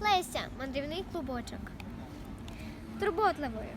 Леся, мандрівний клубочок. Турботливою.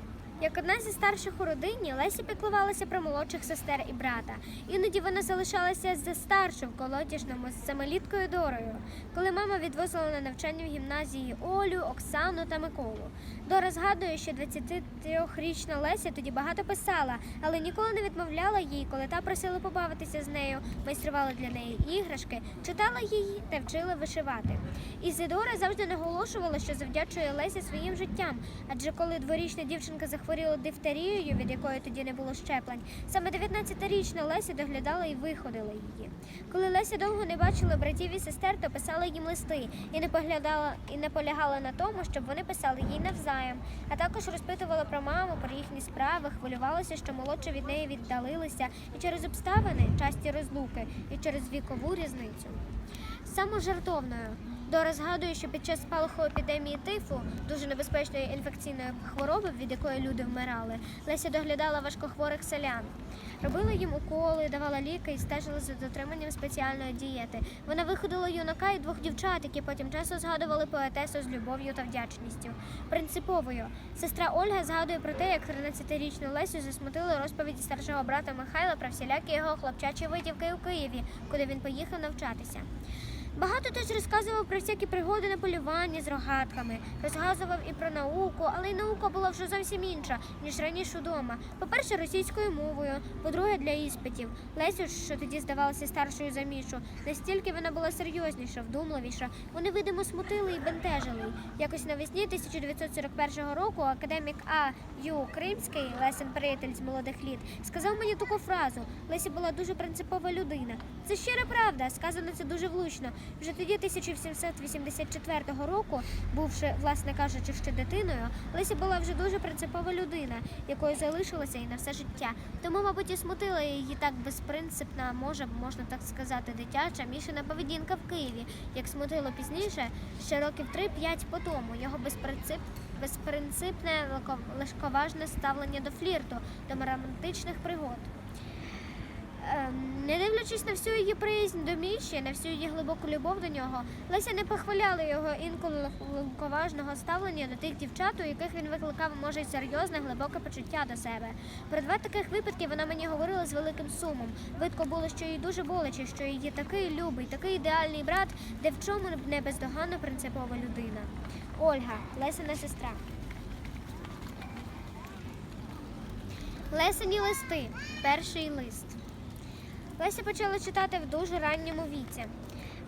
Як одна зі старших у родині, Леся піклувалася про молодших сестер і брата. Іноді вона залишалася за старшу в колотішному з самоліткою Дорою, коли мама відвозила на навчання в гімназії Олю, Оксану та Миколу. Дора згадує, що 23-річна Леся тоді багато писала, але ніколи не відмовляла їй, коли та просила побавитися з нею, майструвала для неї іграшки, читала її та вчила вишивати. Ізидора завжди наголошувала, що завдячує Лесі своїм життям, адже коли дворічна дівчинка захворіла дифтерією, від якої тоді не було щеплень, саме 19-річна Леся доглядала і виходила її. Коли Леся довго не бачила братів і сестер, то писала їм листи і не поглядала і не полягала на тому, щоб вони писали їй навзаєм, а також розпитувала про маму, про їхні справи, хвилювалася, що молодші від неї віддалилися, і через обставини, часті розлуки, і через вікову різницю. Саможартовною. Дора згадує, що під час спалаху епідемії тифу, дуже небезпечної інфекційної хвороби, від якої люди вмирали, Леся доглядала важкохворих селян. Робила їм уколи, давала ліки і стежила за дотриманням спеціальної дієти. Вона виходила юнака і двох дівчат, які потім часто згадували поетесу з любов'ю та вдячністю. Принциповою сестра Ольга згадує про те, як 13-річну Лесю засмутили розповіді старшого брата Михайла про всілякі його хлопчачі витівки у Києві, куди він поїхав навчатися. Багато теж розказував про всякі пригоди на полюванні з рогатками, розказував і про науку, але й наука була вже зовсім інша, ніж раніше вдома. По-перше, російською мовою, по-друге, для іспитів. Лесю, що тоді здавалася старшою за Мішу, настільки вона була серйозніша, вдумливіша. Вони видимо смутили і бентежили. Якось навесні 1941 року академік А. Ю. Кримський, Лесен приятель з молодих літ, сказав мені таку фразу: Леся була дуже принципова людина. Це щира правда, сказано це дуже влучно. Вже тоді, 1784 року, бувши, власне кажучи, ще дитиною, Леся була вже дуже принципова людина, якою залишилася і на все життя. Тому, мабуть, і смутила її так безпринципна, може, можна так сказати, дитяча мішана поведінка в Києві, як смутило пізніше, ще років 3-5 по тому, його безпринцип, безпринципне легко- легковажне ставлення до флірту, до романтичних пригод. Ем, Не дивлячись на всю її приязнь до Міші, на всю її глибоку любов до нього, Леся не похваляла його інколи легковажного ставлення до тих дівчат, у яких він викликав, може, й серйозне, глибоке почуття до себе. Про два таких випадки вона мені говорила з великим сумом. Видко було, що їй дуже боляче, що її такий любий, такий ідеальний брат, де в чому не бездоганно принципова людина. Ольга, Лесина сестра. Лесені листи. Перший лист. Леся почала читати в дуже ранньому віці.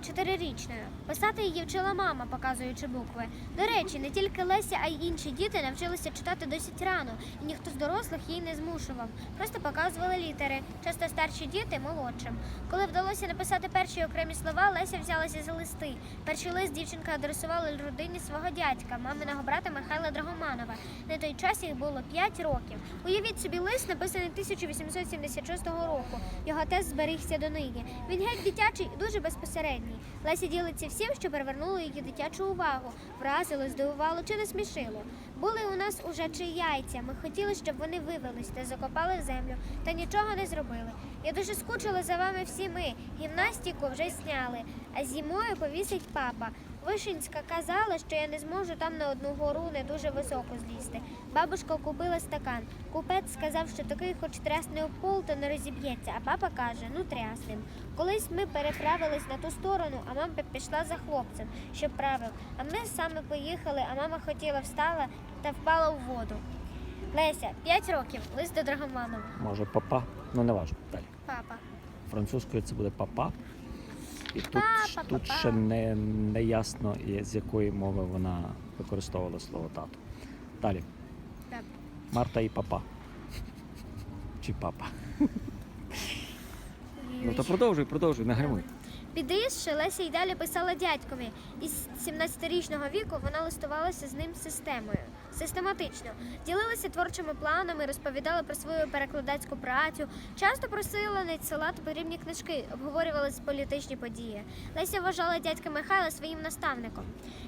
Чотирирічною. Писати її вчила мама, показуючи букви. До речі, не тільки Леся, а й інші діти навчилися читати досить рано, і ніхто з дорослих їй не змушував. Просто показували літери, часто старші діти молодшим. Коли вдалося написати перші окремі слова, Леся взялася за листи. Перший лист дівчинка адресувала родині свого дядька, маминого брата Михайла Драгоманова. На той час їх було 5 років. Уявіть собі лист, написаний 1876 року. Його тест зберігся до нині. Він геть дитячий і дуже безпосередній. Леся ділиться всім, що привернуло її дитячу увагу, вразило, здивувало чи насмішило. Були у нас уже чи яйця. Ми хотіли, щоб вони вивелись та закопали в землю, та нічого не зробили. Я дуже скучила за вами всі ми. Гімнастику вже зняли, а зимою повісить папа. Вишинська казала, що я не зможу там на одну гору не дуже високо злізти. Бабушка купила стакан. Купець сказав, що такий хоч трясне пол, то не розіб'ється, а папа каже, ну тряснем. Колись ми переправились на ту сторону, а мама пішла за хлопцем, щоб правив. А ми саме поїхали, а мама хотіла встала та впала в воду. Леся, 5 років, лист до Драгоманова. Може, папа, ну не важливо. Далі. Папа. Французькою це буде папа. І тут, Папа, тут папа. ще не, не ясно, з якої мови вона використовувала слово тато. Далі. Так. Марта і папа. Чи папа. Ну то продовжуй, продовжуй, не гримуй. Підрісши, Леся й далі писала дядькові. Із 17-річного віку вона листувалася з ним системою. Систематично ділилася творчими планами, розповідала про свою перекладацьку працю, часто просила надсилати потрібні книжки, обговорювали політичні події. Леся вважала дядька Михайла своїм наставником.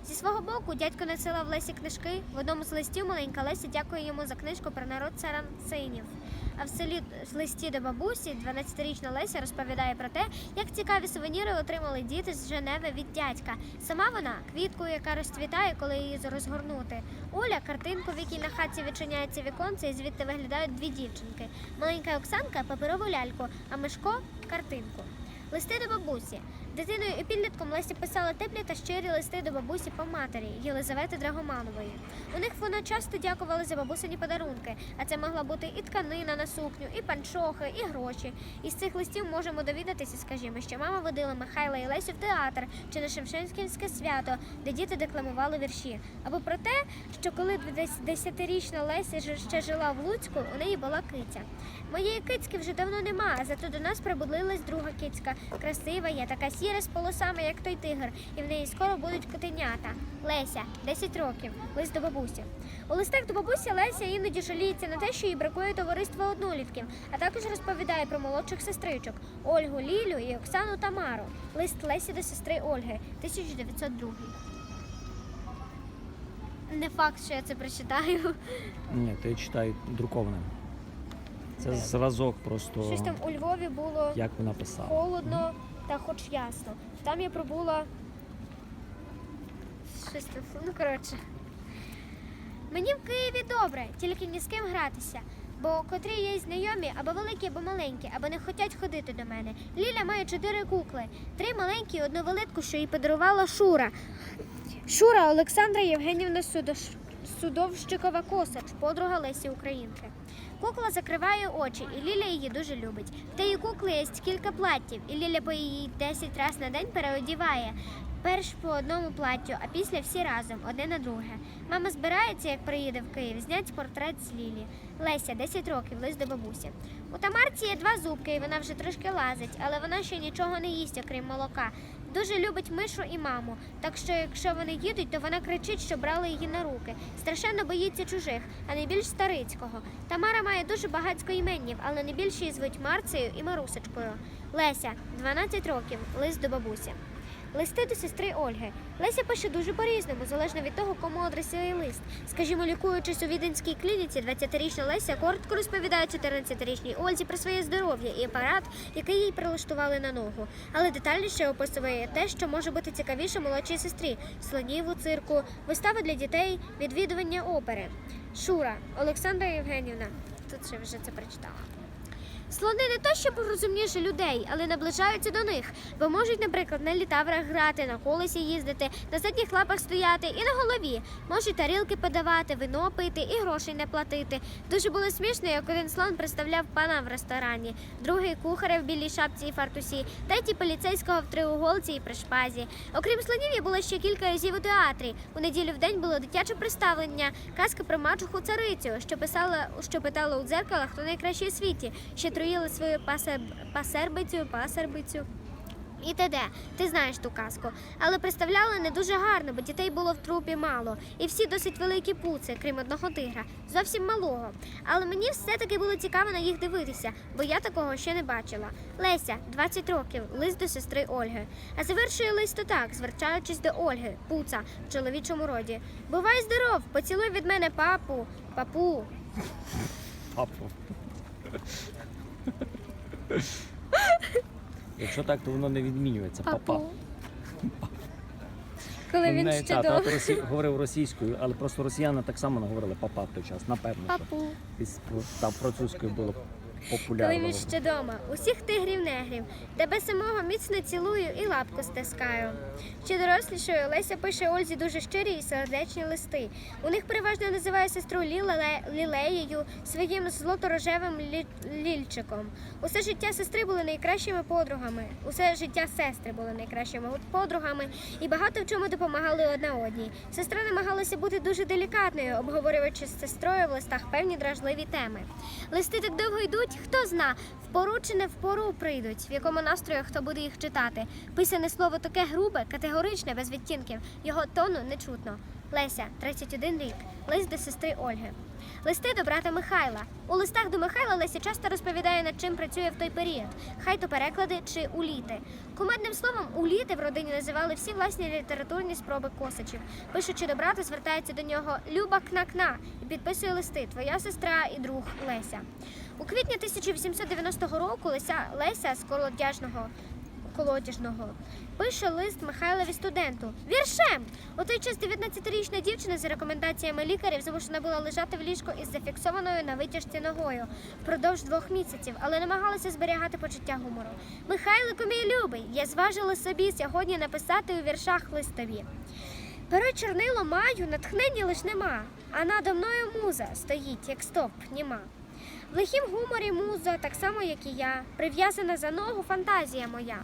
Зі свого боку, дядько надсилав Лесі книжки. В одному з листів маленька Леся дякує йому за книжку про народ саранцинів. А в селі в листі до бабусі 12-річна Леся розповідає про те, як цікаві сувеніри отримали діти з Женеви від дядька. Сама вона квітку, яка розцвітає, коли її розгорнути. Оля картинку, в якій на хаті відчиняється віконце, і звідти виглядають дві дівчинки. Маленька Оксанка паперову ляльку, а Мишко картинку. Листи до бабусі. Дитиною і підлітком Леся писала теплі та щирі листи до бабусі по матері Єлизавети Драгоманової. У них вона часто дякувала за бабусині подарунки, а це могла бути і тканина на сукню, і панчохи, і гроші. Із цих листів можемо довідатися, скажімо, що мама водила Михайла і Лесю в театр чи на Шевченківське свято, де діти декламували вірші. Або про те, що коли дес- десятирічна Леся ще жила в Луцьку, у неї була киця. Моєї кицьки вже давно нема, зато до нас прибудлилась друга кицька. Красива є, така сіра з полосами, як той тигр, і в неї скоро будуть котенята. Леся, 10 років, лист до бабусі. У листах до бабусі Леся іноді жаліється на те, що їй бракує товариства однолітків, а також розповідає про молодших сестричок Ольгу Лілю і Оксану Тамару. Лист Лесі до сестри Ольги, 1902. Не факт, що я це прочитаю. Ні, то я читаю друковане. Це зразок просто, Щось там у Львові було. як вона писала. холодно та хоч ясно. Там я пробула. Щось ну коротше. Мені в Києві добре, тільки ні з ким гратися. Бо котрі є знайомі або великі, або маленькі, або не хочуть ходити до мене. Ліля має чотири кукли, три маленькі і одну велику, що їй подарувала Шура. Шура Олександра Євгенівна Судовщикова Косач, подруга Лесі Українки. Кукла закриває очі, і Ліля її дуже любить. В тієї кукли є кілька платтів, і Ліля по її 10 разів на день переодіває. Перш по одному платтю, а після всі разом, одне на друге. Мама збирається, як приїде в Київ, зняти портрет з Лілі. Леся, 10 років, лист до бабусі. У Тамарці є два зубки, і вона вже трошки лазить, але вона ще нічого не їсть, окрім молока. Дуже любить мишу і маму. Так що, якщо вони їдуть, то вона кричить, що брали її на руки. Страшенно боїться чужих, а найбільш старицького. Тамара має дуже багатько іменнів, але найбільше її звуть Марцею і Марусечкою. Леся, 12 років, лист до бабусі. Листи до сестри Ольги. Леся пише дуже по-різному, залежно від того, кому адресує лист. Скажімо, лікуючись у віденській клініці, 20-річна Леся коротко розповідає 14-річній Ользі про своє здоров'я і апарат, який їй прилаштували на ногу. Але детальніше описує те, що може бути цікавіше молодшій сестрі: слонів у цирку, вистави для дітей, відвідування опери. Шура Олександра Євгенівна. Тут ще вже це прочитала. Слони не то, щоб розумніше людей, але наближаються до них, бо можуть, наприклад, на літаврах грати, на колесі їздити, на задніх лапах стояти і на голові. Можуть тарілки подавати, вино пити і грошей не платити. Дуже було смішно, як один слон представляв пана в ресторані, другий кухаря в білій шапці і фартусі, третій поліцейського в триуголці і при шпазі. Окрім слонів, я була ще кілька разів у театрі. У неділю в день було дитяче представлення, казка про мачуху царицю, що писала, що питала у дзеркалах, хто найкращий у світі, що троїли свою пасер... пасербицю, пасербицю. І т.д. Ти знаєш ту казку. Але представляли не дуже гарно, бо дітей було в трупі мало. І всі досить великі пуци, крім одного тигра, зовсім малого. Але мені все-таки було цікаво на їх дивитися, бо я такого ще не бачила. Леся, 20 років, лист до сестри Ольги. А завершує лист отак, звертаючись до Ольги, пуца в чоловічому роді. Бувай здоров, поцілуй від мене папу, папу. Папу. Якщо так, то воно не відмінюється. Папа. Коли він ще тато росі... говорив російською, але просто росіяни так само наговорили папа в той час. Напевно, що Папу. там французькою було Коли він ще дома, усіх тигрів негрів, тебе самого міцно цілую і лапку стискаю. Ще дорослішою Леся пише Ользі дуже щирі і сердечні листи. У них переважно називає сестру Ліле... Лілеєю, своїм злоторожевим лі... лільчиком. Усе життя сестри були найкращими подругами. Усе життя сестри були найкращими подругами і багато в чому допомагали одна одній. Сестра намагалася бути дуже делікатною, обговорюючи з сестрою в листах певні дражливі теми. Листи так довго йдуть, хто зна, в пору чи не в пору прийдуть, в якому настрою хто буде їх читати. Писане слово таке грубе, категоричне, без відтінків, його тону не чутно. Леся, 31 рік, лист до сестри Ольги. Листи до брата Михайла. У листах до Михайла Леся часто розповідає, над чим працює в той період. Хай то переклади чи уліти. Кумедним словом, уліти в родині називали всі власні літературні спроби косачів. Пишучи до брата, звертається до нього Люба Кна-Кна і підписує листи Твоя сестра і друг Леся. У квітні 1890 року Леся, Леся з колодяжного колотяжного. Пише лист Михайлові студенту. Віршем! У той час 19-річна дівчина за рекомендаціями лікарів змушена була лежати в ліжку із зафіксованою на витяжці ногою впродовж двох місяців, але намагалася зберігати почуття гумору. Михайлику, мій любий, я зважила собі сьогодні написати у віршах листові. Перо чорнило маю, натхнення лиш нема, а надо мною муза стоїть, як стовп, німа. В лихім гуморі муза, так само, як і я, прив'язана за ногу фантазія моя.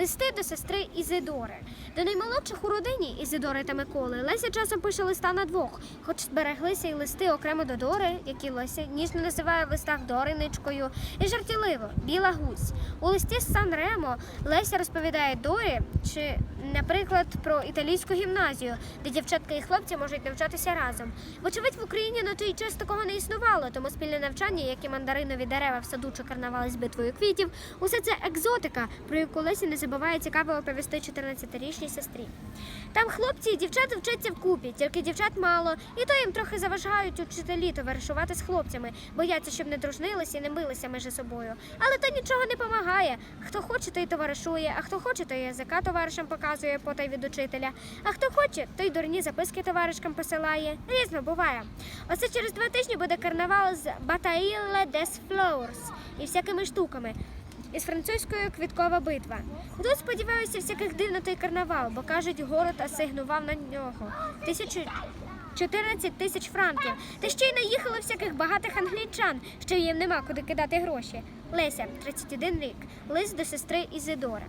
Листи до сестри Ізидори. До наймолодших у родині Ізидори та Миколи Леся часом пише листа на двох, хоч збереглися й листи окремо до Дори, які Леся ніжно називає в листах Дориничкою, і жартівливо Біла гусь. У листі з Сан Ремо Леся розповідає Дорі, чи, наприклад, про італійську гімназію, де дівчатка і хлопці можуть навчатися разом. Вочевидь, в Україні на той час такого не існувало, тому спільне навчання, як і мандаринові дерева в саду чи карнавали з битвою квітів, усе це екзотика, про яку Лесі не забуває цікаво оповісти 14-річній сестрі. Там хлопці і дівчата вчаться вкупі, тільки дівчат мало, і то їм трохи заважають учителі товаришувати з хлопцями, бояться, щоб не дружнилися і не билися між собою. Але то нічого не помагає. Хто хоче, той товаришує, а хто хоче, той язика товаришам показує потай від учителя. А хто хоче, той дурні записки товаришкам посилає. Різно буває. Оце через два тижні буде карнавал з Батаїле дес Flowers і всякими штуками. Із французькою квіткова битва. Тут сподіваюся, всяких дивно той карнавал, бо кажуть, город асигнував на нього тисячу 14 тисяч франків. Та ще й наїхало всяких багатих англійчан, що їм нема куди кидати гроші. Леся, 31 рік, лист до сестри Ізидора.